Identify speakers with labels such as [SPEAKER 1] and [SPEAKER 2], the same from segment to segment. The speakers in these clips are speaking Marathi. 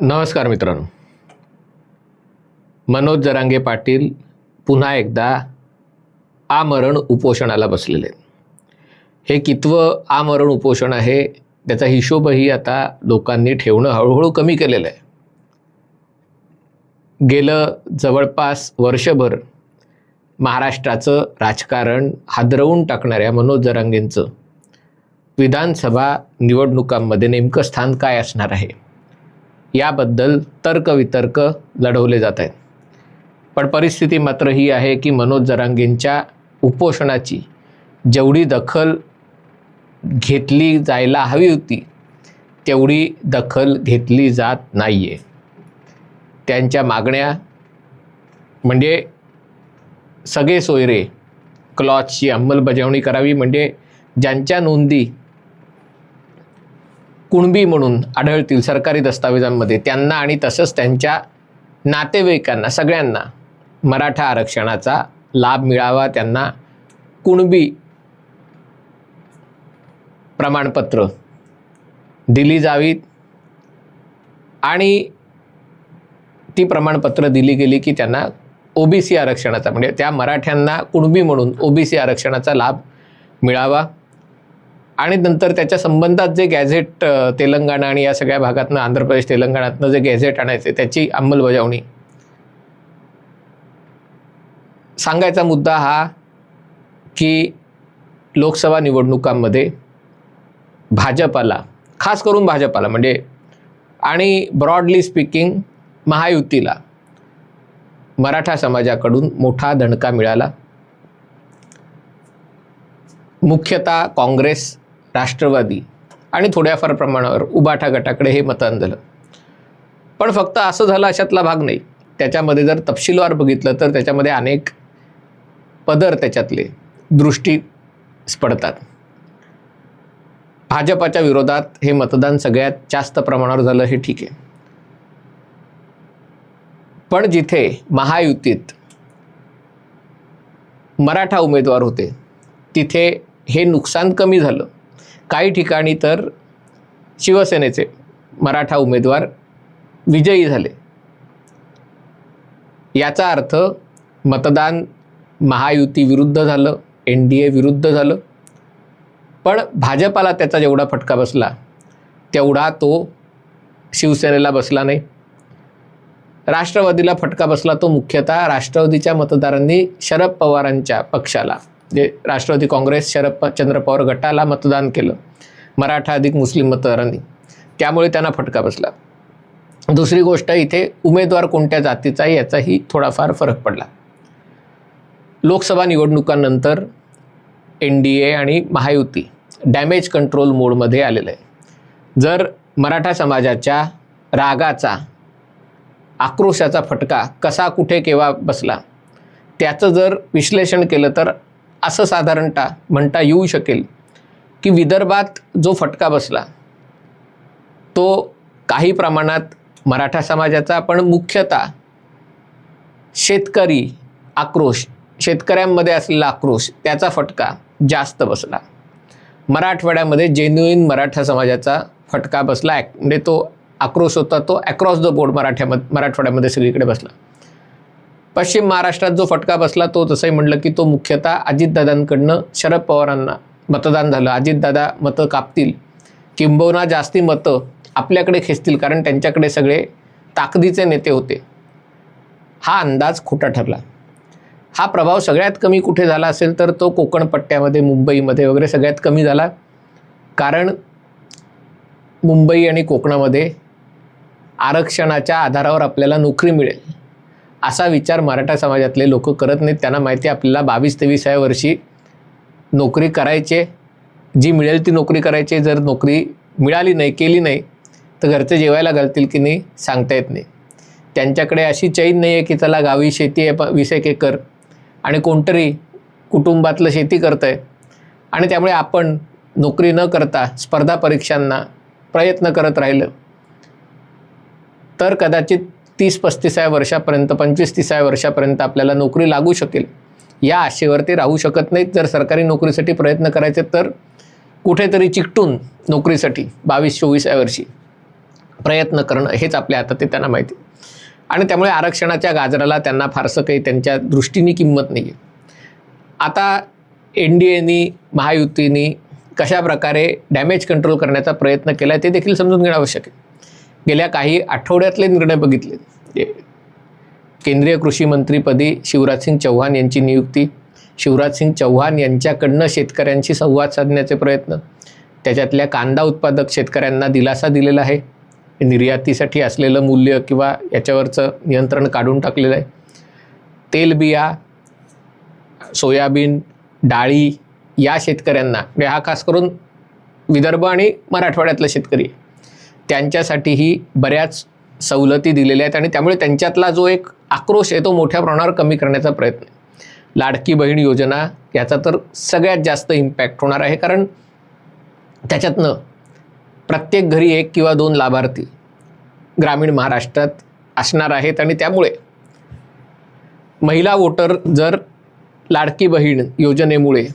[SPEAKER 1] नमस्कार मित्रांनो. मनोज जरांगे पाटील पुन्हा एकदा आमरण उपोषणाला बसलेले. हे कितवं आमरण उपोषण आहे त्याचा हिशोबही आता लोकांनी ठेवणं हळूहळू कमी केलेलं आहे. गेलं जवळपास वर्षभर महाराष्ट्राचं राजकारण हादरवून टाकणाऱ्या मनोज जरांगेंचं विधानसभा निवडणुकांमध्ये नेमकं स्थान काय असणार आहे? याबद्दल तर्कवितर्क लढवले जात आहेत. पण परिस्थिती मात्र ही आहे की मनोज जरांगेंच्या उपोषणाची जेवढी दखल घेतली जायला हवी होती तेवढी दखल घेतली जात नाही आहे त्यांच्या मागण्या म्हणजे सगळे सोयरे क्लॉजची अंमलबजावणी करावी म्हणजे ज्यांच्या नोंदी कुणबी म्हणून आढळतील सरकारी दस्तावेजांमध्ये त्यांना आणि तसंच त्यांच्या नातेवाईकांना सगळ्यांना मराठा आरक्षणाचा लाभ मिळावा त्यांना कुणबी प्रमाणपत्र दिली जावीत आणि ती प्रमाणपत्र दिली गेली की त्यांना ओबीसी आरक्षणाचा म्हणजे त्या मराठ्यांना कुणबी म्हणून ओबीसी आरक्षणाचा लाभ मिळावा. आणि नंतर त्याच्या संबंधात जे गॅझेट तेलंगणा आणि या सगळ्या भागातनं आंध्र प्रदेश तेलंगणातनं जे गॅझेट आणायचे त्याची अंमलबजावणी. सांगायचा मुद्दा हा की लोकसभा निवडणुकांमध्ये भाजपाला खास करून भाजपाला म्हणजे आणि ब्रॉडली स्पीकिंग महायुतीला मराठा समाजाकडून मोठा दणका मिळाला. मुख्यतः काँग्रेस राष्ट्रवादी आणि थोड्याफार प्रमाणावर उबाठा गटाकडे हे मतदान झालं पण फक्त असं झालं अशातला भाग नाही. त्याच्यामध्ये जर तपशीलवार बघितलं तर त्याच्यामध्ये अनेक पदर त्याच्यातले दृष्टी पडतात. भाजपाच्या विरोधात हे मतदान सगळ्यात जास्त प्रमाणावर झालं हे ठीक आहे. पण जिथे महायुतीत मराठा उमेदवार होते तिथे हे नुकसान कमी झालं. काही ठिकाणी तर शिवसेनेचे मराठा उमेदवार विजयी झाले. याचा अर्थ मतदान महायुती विरुद्ध झालं एन डी ए विरुद्ध झालं. पण भाजपाला त्याचा जेवढा फटका बसला तेवढा तो शिवसेनेला बसला नाही. राष्ट्रवादीला फटका बसला तो मुख्यतः राष्ट्रवादीच्या मतदारांनी शरद पवारांच्या पक्षाला जे राष्ट्रवादी काँग्रेस शरद प चंद्र पवार गटाला मतदान केलं मराठा अधिक मुस्लिम मतदारांनी. त्यामुळे त्यांना फटका बसला. दुसरी गोष्ट इथे उमेदवार कोणत्या जातीचा आहे याचाही थोडाफार फरक पडला. लोकसभा निवडणुकांनंतर एन डी ए आणि महायुती डॅमेज कंट्रोल मोडमध्ये आलेलं आहे. जर मराठा समाजाच्या रागाचा आक्रोशाचा फटका कसा कुठे केव्हा बसला? त्याचं जर विश्लेषण केलं तर असं साधारणतः म्हणता येऊ शकेल की विदर्भात जो फटका बसला तो काही प्रमाणात मराठा समाजाचा पण मुख्यतः शेतकरी आक्रोश शेतकऱ्यांमध्ये असलेला आक्रोश त्याचा फटका जास्त बसला. मराठवाड्यामध्ये जेन्युइन मराठा समाजाचा फटका बसला. म्हणजे तो आक्रोश होता तो अक्रॉस द बोर्ड मराठ्यामध्ये मराठवाड्यामध्ये सगळीकडे बसला. पश्चिम महाराष्ट्रात जो फटका बसला तो तसंही म्हटलं की तो मुख्यतः अजितदादांकडनं शरद पवारांना मतदान झालं. अजितदादा मतं कापतील. किंबहुना जास्ती मतं आपल्याकडे खेचतील कारण त्यांच्याकडे सगळे ताकदीचे नेते होते. हा अंदाज खोटा ठरला. हा प्रभाव सगळ्यात कमी कुठे झाला असेल तर तो कोकण पट्ट्यामध्ये मुंबईमध्ये वगैरे सगळ्यात कमी झाला. कारण मुंबई आणि कोकणामध्ये आरक्षणाच्या आधारावर आपल्याला नोकरी मिळेल. असा विचार मराठा समाजातले लोक करत नाहीत. त्यांना माहिती आपल्याला बावीस तेवीसाव्या वर्षी नोकरी करायचे जी मिळेल ती नोकरी करायची जर नोकरी मिळाली नाही केली नाही तर घरचे जेवायला घालतील की नाही सांगता येत नाही. त्यांच्याकडे अशी चैन नाही आहे की चला गावी शेती आहे प वीस एक एकर आणि कोणतरी कुटुंबातलं शेती करतं आहे आणि त्यामुळे आपण नोकरी न करता स्पर्धा परीक्षांना प्रयत्न करत राहिलं. तर कदाचित तीस पस्तीसाव्या वर्षापर्यंत पंचवीस तिसाव्या वर्षापर्यंत आपल्याला नोकरी लागू शकेल. या आशेवर ते राहू शकत नाहीत. जर सरकारी नोकरीसाठी प्रयत्न करायचे तर कुठेतरी चिकटून नोकरीसाठी बावीस चोवीसाव्या वर्षी प्रयत्न करणं हेच आपल्या हातात आहे त्यांना माहिती. आणि त्यामुळे आरक्षणाच्या गाजराला त्यांना फारसं काही त्यांच्या दृष्टीने किंमत नाही आहे आता एन डी एनी महायुतीनी कशा प्रकारे डॅमेज कंट्रोल करण्याचा प्रयत्न केला आहे ते देखील समजून घेणं आवश्यक आहे. गेल्या काही आठवड्यातले निर्णय बघितले. केंद्रीय कृषी मंत्रीपदी शिवराजसिंग चौहान यांची नियुक्ती शिवराजसिंग चौहान यांच्याकडनं शेतकऱ्यांशी संवाद साधण्याचे प्रयत्न त्याच्यातल्या कांदा उत्पादक शेतकऱ्यांना दिलासा दिलेला आहे. निर्यातीसाठी असलेलं मूल्य किंवा याच्यावरचं नियंत्रण काढून टाकलेलं आहे. तेलबिया सोयाबीन डाळी या शेतकऱ्यांना म्हणजे हा खास करून विदर्भ आणि मराठवाड्यातला शेतकरी आहे. त्यांच्यासाठीही बऱ्याच सवलती दिलेल्या आहेत आणि त्यामुळे त्यांच्यातला जो एक आक्रोश आहे तो मोठ्या प्रमाणावर कमी करण्याचा प्रयत्न आहे. लाडकी बहीण योजना याचा तर सगळ्यात जास्त इम्पॅक्ट होणार आहे. कारण त्याच्यातनं प्रत्येक घरी एक किंवा दोन लाभार्थी ग्रामीण महाराष्ट्रात असणार आहेत आणि त्यामुळे महिला वोटर जर लाडकी बहीण योजनेमुळे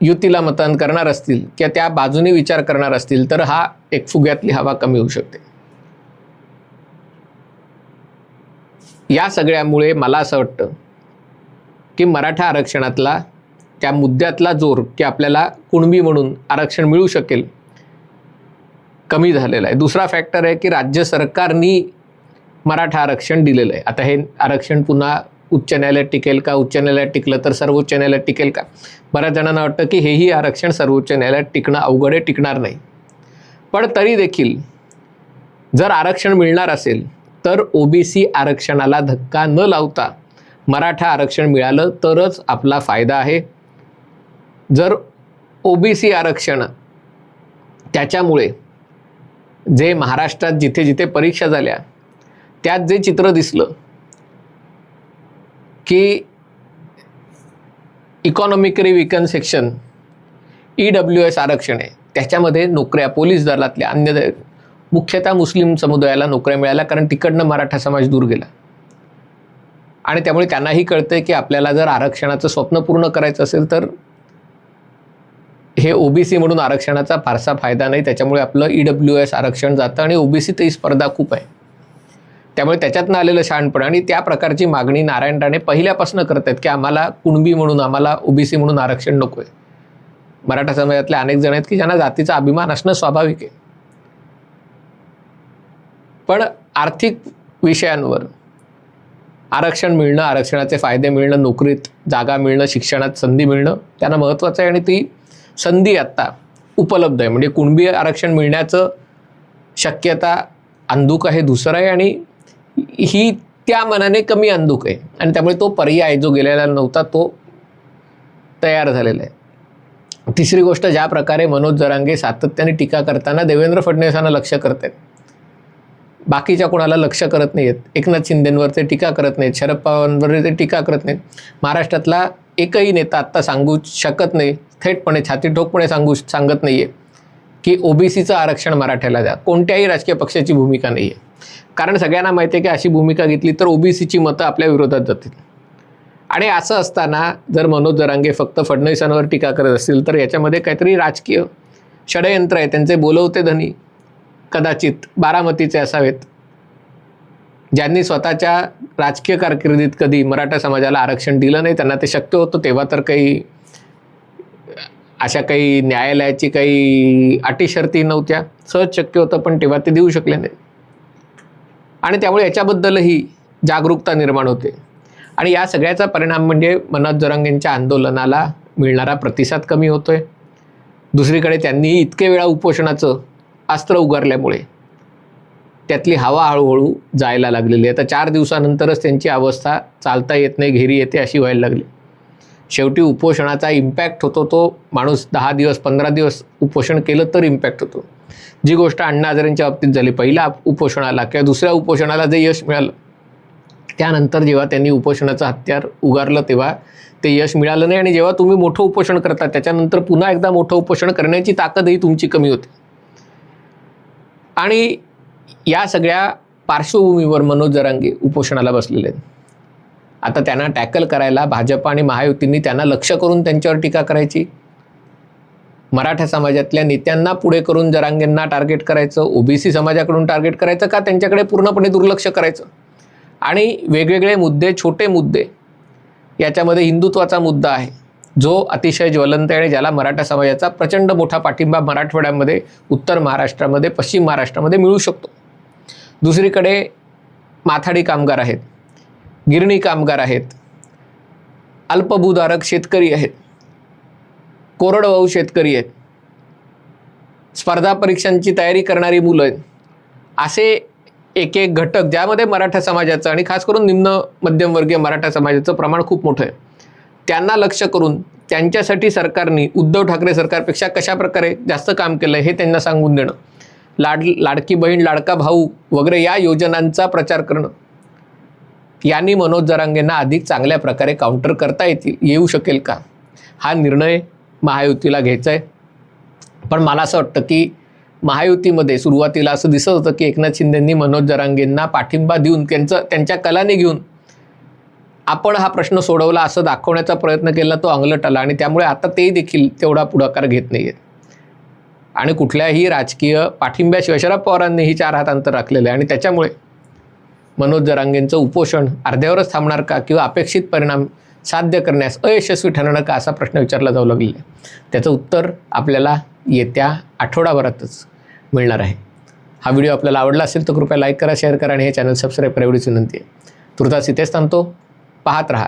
[SPEAKER 1] युतीला मतदान करणार असतील किंवा त्या बाजूने विचार करणार असतील तर हा एक फुग्यातली हवा कमी होऊ शकते. या सगळ्यामुळे मला असं वाटतं की मराठा आरक्षणातला त्या मुद्द्यातला जोर की आपल्याला कुणबी म्हणून आरक्षण मिळू शकेल कमी झालेला आहे. दुसरा फॅक्टर आहे की राज्य सरकारनी मराठा आरक्षण दिलेलं आहे. आता हे आरक्षण पुन्हा उच्च न्यायालयात टिकेल का? उच्च न्यायालयात टिकलं तर सर्वोच्च न्यायालयात टिकेल का? बऱ्याच जणांना वाटतं की हेही आरक्षण सर्वोच्च न्यायालयात टिकणं अवघड आहे टिकणार नाही. पण तरी देखील जर आरक्षण मिळणार असेल तर ओबीसी आरक्षणाला धक्का न लावता मराठा आरक्षण मिळालं तरच आपला फायदा आहे. जर ओबीसी आरक्षण त्याच्यामुळे जे महाराष्ट्रात जिथे जिथे परीक्षा झाल्या त्यात जे चित्र दिसलं की economically weaker section E W S आरक्षण आहे. त्याच्यामध्ये नोकऱ्या पोलीस दलातल्या अन्य द- मुख्यतः मुस्लिम समुदायाला नोकऱ्या मिळाल्या कारण तिकडनं मराठा समाज दूर गेला. आणि त्यामुळे त्यांनाही कळतंय की आपल्याला जर आरक्षणाचं स्वप्न पूर्ण करायचं असेल तर हे ओबीसी म्हणून आरक्षणाचा फारसा फायदा नाही. त्याच्यामुळे आपलं ई डब्ल्यू एस आरक्षण जातं आणि ओबीसीतही स्पर्धा खूप आहे. त्यामुळे त्याच्यातनं आलेलं शहाणपण आणि त्या प्रकारची मागणी नारायण राणे पहिल्यापासून करत आहेत की आम्हाला कुणबी म्हणून आम्हाला ओबीसी म्हणून आरक्षण नको आहे मराठा समाजातले अनेक जण आहेत की ज्यांना जातीचा अभिमान असणं स्वाभाविक आहे. पण आर्थिक विषयांवर आरक्षण मिळणं आरक्षणाचे फायदे मिळणं नोकरीत जागा मिळणं शिक्षणात संधी मिळणं त्यांना महत्त्वाचं आहे आणि ती संधी आत्ता उपलब्ध आहे. म्हणजे कुणबी आरक्षण मिळण्याचं शक्यता अंधुक आहे दुसरं आहे आणि ही त्या मनाने कमी अंधुक आहे. आणि त्यामुळे तो पर्याय जो गेलेला नव्हता तो तयार झालेला आहे. तिसरी गोष्ट ज्या प्रकारे मनोज जरांगे सातत्याने टीका करताना देवेंद्र फडणवीसांना लक्ष करत आहेत. बाकीच्या कोणाला लक्ष करत नाही आहेत एकनाथ शिंदेंवर ते टीका करत नाहीत. शरद पवारांवर ते टीका करत नाहीत. महाराष्ट्रातला एकही नेता आत्ता सांगू शकत नाही. थेटपणे छाती ठोकपणे सांगू सांगत नाही आहे की ओबीसीचं आरक्षण मराठ्याला द्या. कोणत्याही राजकीय पक्षाची भूमिका नाही आहे कारण सगळ्यांना माहिती आहे की अशी भूमिका घेतली तर ओबीसीची मतं आपल्या विरोधात जातील. आणि असं असताना जर मनोज जरांगे फक्त फडणवीसांवर टीका करत असतील तर याच्यामध्ये काहीतरी राजकीय षडयंत्र आहे. त्यांचे बोलवते धनी कदाचित बारामतीचे असावेत. ज्यांनी स्वतःच्या राजकीय कारकिर्दीत कधी मराठा समाजाला आरक्षण दिलं नाही त्यांना ते शक्य होतं. तेव्हा तर काही अशा काही न्यायालयाची काही अटी शर्ती नव्हत्या. सहज शक्य होतं पण तेव्हा ते देऊ शकले नाही आणि त्यामुळे याच्याबद्दलही जागरूकता निर्माण होते. आणि या सगळ्याचा परिणाम म्हणजे मनोज जोरांगेंच्या आंदोलनाला मिळणारा प्रतिसाद कमी होतोय. दुसरीकडे त्यांनी इतके वेळा उपोषणाचं अस्त्र उगारल्यामुळे त्यातली हवा हळूहळू जायला लागलेली आहे. आता चार दिवसानंतरच त्यांची अवस्था चालता येत नाही घेरी येते अशी व्हायला लागली. शेवटी उपोषणाचा इम्पॅक्ट होतो तो माणूस दहा दिवस पंधरा दिवस उपोषण केलं तर इम्पॅक्ट होतो. जी गोष्ट अण्णा हजारेंच्या बाबतीत झाली पहिल्या उपोषणाला किंवा दुसऱ्या उपोषणाला जे यश मिळालं त्यानंतर जेव्हा त्यांनी उपोषणाचं हत्यार उगारलं तेव्हा ते यश मिळालं नाही आणि जेव्हा तुम्ही मोठं उपोषण करता त्याच्यानंतर पुन्हा एकदा मोठं उपोषण करण्याची ताकदही तुमची कमी होते. आणि या सगळ्या पार्श्वभूमीवर मनोज जरांगे उपोषणाला बसलेले आहेत. आता त्यांना टॅकल करायला भाजप आणि महायुतींनी त्यांना लक्ष करून त्यांच्यावर टीका करायची. मराठा समाजातल्या नेत्यांना पुढे करून जरांगेंना टार्गेट करायचं ओबीसी समाजाकडून टार्गेट करायचं का त्यांच्याकडे पूर्णपणे दुर्लक्ष करायचं? आणि वेगवेगळे मुद्दे छोटे मुद्दे याच्यामध्ये हिंदुत्वाचा मुद्दा आहे. जो अतिशय ज्वलंत आहे आणि ज्याला मराठा समाजाचा प्रचंड मोठा पाठिंबा मराठवाड्यामध्ये उत्तर महाराष्ट्रामध्ये पश्चिम महाराष्ट्रामध्ये मिळू शकतो. दुसरीकडे माथाडी कामगार आहेत गिरणी कामगार आहेत अल्पभूधारक शेतकरी आहेत. कोरडवाहू शेतकरी आहेत. स्पर्धा परीक्षांची तयारी करणारी मुलं आहेत. असे एक एक घटक ज्यामध्ये मराठा समाजाचं आणि खास करून निम्न मध्यमवर्गीय मराठा समाजाचं प्रमाण खूप मोठं आहे. त्यांना लक्ष करून त्यांच्यासाठी सरकारने उद्धव ठाकरे सरकारपेक्षा कशा प्रकारे जास्त काम केलं हे त्यांना सांगून देणं. लाड लाडकी बहीण लाडका भाऊ वगैरे या योजनांचा प्रचार करणं. यांनी मनोज जरांगेंना अधिक चांगल्या प्रकारे काउंटर करता येतील येऊ शकेल का? हा निर्णय महायुतीला घ्यायचं आहे पण मला असं वाटतं की महायुतीमध्ये सुरुवातीला असं दिसत होतं की एकनाथ शिंदेंनी मनोज जरांगेंना पाठिंबा देऊन त्यांचं त्यांच्या कलाने घेऊन आपण हा प्रश्न सोडवला असं दाखवण्याचा प्रयत्न केला तो अंगलट आला आणि त्यामुळे आता ते देखील तेवढा पुढाकार घेत नाही आहेत आणि कुठल्याही राजकीय पाठिंब्याशिवाय शरद पवारांनीही चार हात अंतर राखलेलं आहे आणि त्याच्यामुळे मनोज जरांगेंचं उपोषण अर्ध्यावरच थांबणार का किंवा अपेक्षित परिणाम साध्य करण्यास अयशस्वी ठरणार का असा प्रश्न विचारला जाऊ लागलेला आहे त्याचं उत्तर आपल्याला येत्या आठवडाभरातच मिळणार आहे. हा व्हिडिओ आपल्याला आवडला असेल तर कृपया लाईक करा शेअर करा आणि हे चॅनल सबस्क्राईब करा एवढीच विनंती आहे. तुर्तास इथेच थांबतो. पाहत रहा.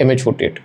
[SPEAKER 1] M H forty eight